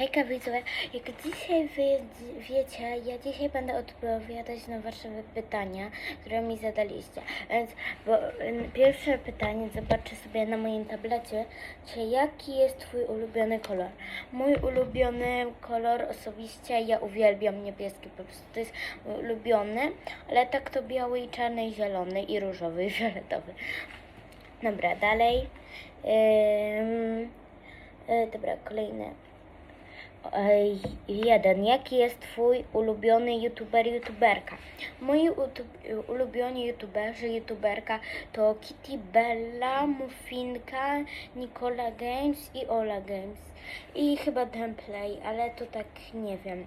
Hejka widzowie, jak dzisiaj wy wiecie, ja dzisiaj będę odpowiadać na wasze pytania, które mi zadaliście. Więc bo, pierwsze pytanie, zobaczę sobie na moim tablecie, czy jaki jest twój ulubiony kolor? Mój ulubiony kolor osobiście, ja uwielbiam niebieski, po prostu to jest ulubiony, ale tak to biały i czarny i zielony i różowy i fioletowy. Dobra, dalej. Ym, y, dobra, kolejne. Jeden. Jaki jest Twój ulubiony youtuber, youtuberka? Moi ulubioni youtuberzy, youtuberka to Kitty Bella, Muffinka, Nicola Games i Ola Games. I chyba Templay, ale to tak nie wiem.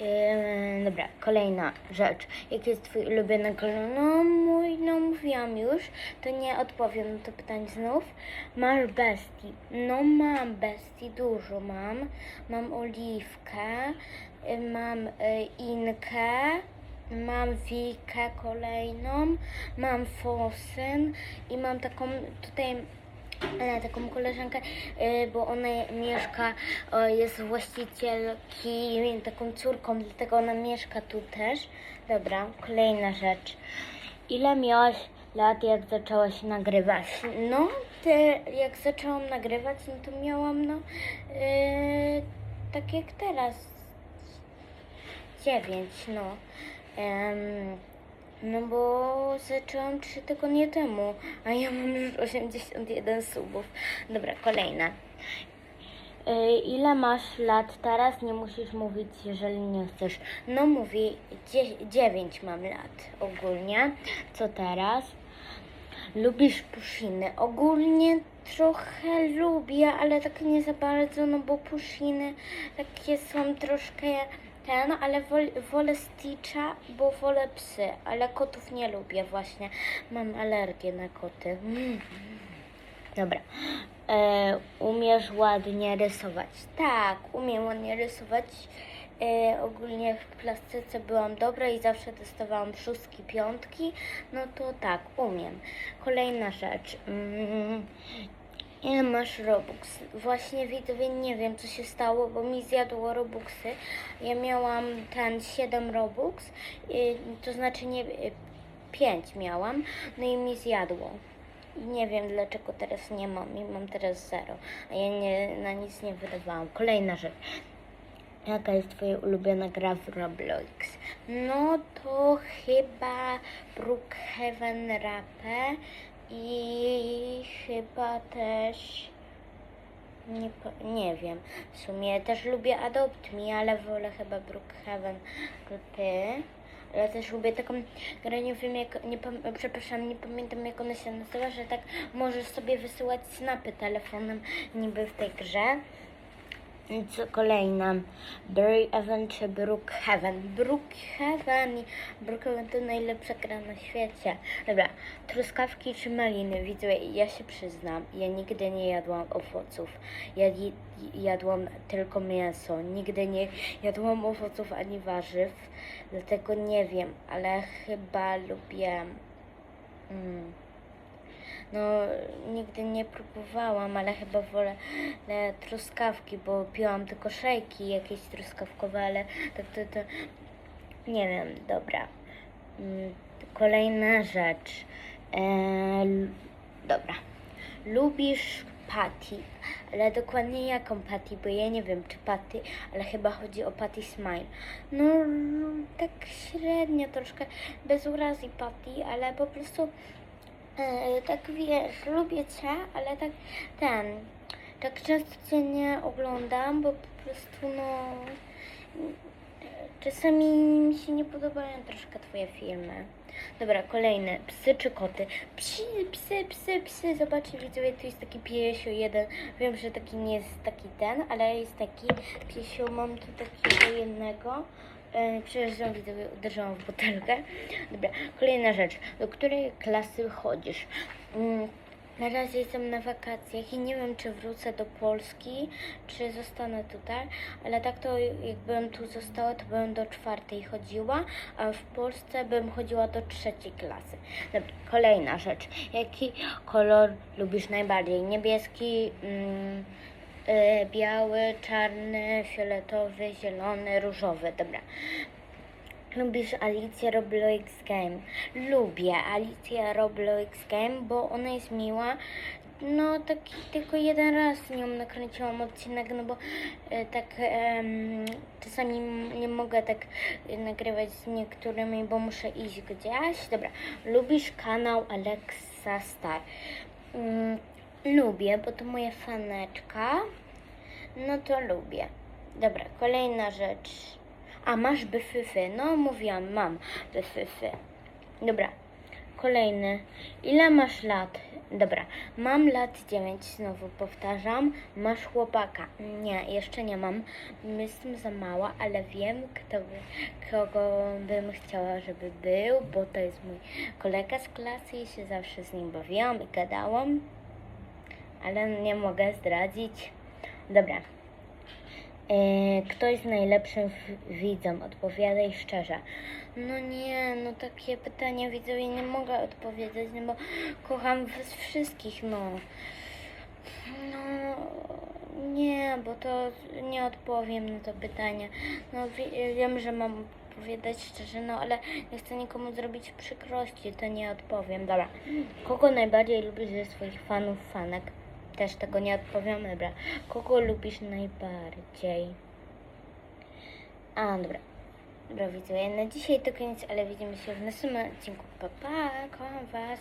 Yy, dobra, kolejna rzecz. Jaki jest Twój ulubiony kolor? No, mój, no mówiłam już, to nie odpowiem na to pytanie znów. Masz bestii? No, mam bestii, dużo mam. Mam oliwkę, yy, mam yy, inkę, mam wikę kolejną, mam fosyn i mam taką tutaj taką koleżankę, e, bo ona mieszka, e, jest właścicielki, taką córką, dlatego ona mieszka tu też. Dobra, kolejna rzecz. Ile miałaś lat, jak zaczęłaś nagrywać? No, te, jak zaczęłam nagrywać, no to miałam, no, e, tak jak teraz, dziewięć, no. Em, no bo zaczęłam 3 tygodnie temu, a ja mam już 81 subów. Dobra, kolejne. Y, Ile masz lat teraz? Nie musisz mówić, jeżeli nie chcesz. No mówię, 9 mam lat ogólnie. Co teraz? Lubisz pusziny? Ogólnie trochę lubię, ale tak nie za bardzo, no bo pusziny takie są troszkę ten, ale wol, wolę Stitcha, bo wolę psy, ale kotów nie lubię właśnie. Mam alergię na koty. Mm. Dobra. E, umiesz ładnie rysować? Tak, umiem ładnie rysować. E, ogólnie w plastyce byłam dobra i zawsze testowałam szóstki, piątki. No to tak, umiem. Kolejna rzecz. Mm, Ile masz Robux? Właśnie widzowie nie wiem co się stało, bo mi zjadło Robuxy. Ja miałam ten 7 Robux, y, to znaczy nie 5 miałam, no i mi zjadło. I nie wiem dlaczego teraz nie mam i mam teraz 0, a ja nie, na nic nie wydawałam. Kolejna rzecz. Jaka jest Twoja ulubiona gra w Roblox? No to chyba Brookhaven Rapper i chyba też nie, nie wiem. W sumie też lubię Adopt Me, ale wolę chyba Brookhaven Rapper. Ale też lubię taką grę, nie wiem jak, nie, przepraszam, nie pamiętam jak ona się nazywa, że tak możesz sobie wysyłać snapy telefonem niby w tej grze. Co kolejna? Brookhaven czy Brookhaven? Brookhaven. Brookhaven to najlepsza gra na świecie. Dobra, truskawki czy maliny? Widzowie, ja się przyznam, ja nigdy nie jadłam owoców. Ja jadłam tylko mięso. Nigdy nie jadłam owoców ani warzyw. Dlatego nie wiem, ale chyba lubię... Mm, no, nigdy nie próbowałam, ale chyba wolę e, truskawki, bo piłam tylko szejki jakieś truskawkowe, ale tak to, to nie wiem, dobra. Mm, Kolejna rzecz. E, dobra. Lubisz Patty, ale dokładnie jaką Patty, bo ja nie wiem czy Patty, ale chyba chodzi o Patty Smile. No, tak średnio troszkę, bez urazy Patty, ale po prostu E, tak wiesz, lubię cię, ale tak ten, tak często cię nie oglądam, bo po prostu no, czasami mi się nie podobają troszkę twoje filmy. Dobra, kolejne, psy czy koty? Psy, psy, psy, psy, zobaczcie widzowie, tu jest taki piesio jeden, wiem, że taki nie jest taki ten, ale jest taki piesio, mam tu takiego jednego. E, Przepraszam, widzowie, uderzyłam w butelkę. Dobra, kolejna rzecz. Do której klasy chodzisz? Mm, Na razie jestem na wakacjach i nie wiem, czy wrócę do Polski, czy zostanę tutaj, ale tak to jakbym tu została, to bym do czwartej chodziła, a w Polsce bym chodziła do trzeciej klasy. Dobra, kolejna rzecz. Jaki kolor lubisz najbardziej? Niebieski, mm, biały, czarny, fioletowy, zielony, różowy. Dobra. Lubisz Alicję Roblox Game? Lubię Alicję Roblox Game, bo ona jest miła. No, taki tylko jeden raz nią nakręciłam odcinek, no bo e, tak em, czasami nie mogę tak e, nagrywać z niektórymi, bo muszę iść gdzieś. Dobra, lubisz kanał Alexa Star? Mm, lubię, bo to moja faneczka. No to lubię. Dobra, kolejna rzecz. A masz byfyfy? No mówiłam, mam byfyfy. Dobra, kolejny. Ile masz lat? Dobra, mam lat 9, znowu powtarzam. Masz chłopaka? Nie, jeszcze nie mam. Jestem za mała, ale wiem, kto by, kogo bym chciała, żeby był, bo to jest mój kolega z klasy i się zawsze z nim bawiłam i gadałam, ale nie mogę zdradzić. Dobra. E, Kto jest najlepszym widzem? Odpowiadaj szczerze. No nie, no takie pytania widzowie nie mogę odpowiedzieć, no bo kocham was wszystkich, no. No nie, bo to nie odpowiem na to pytanie. No wie, wiem, że mam odpowiadać szczerze, no ale nie chcę nikomu zrobić przykrości, to nie odpowiem. Dobra. Kogo najbardziej lubisz ze swoich fanów, fanek? Też tego nie odpowiem, dobra. Kogo lubisz najbardziej? A, dobra. Dobra, widzowie, na dzisiaj to koniec, ale widzimy się w następnym odcinku. Pa, pa, kocham was.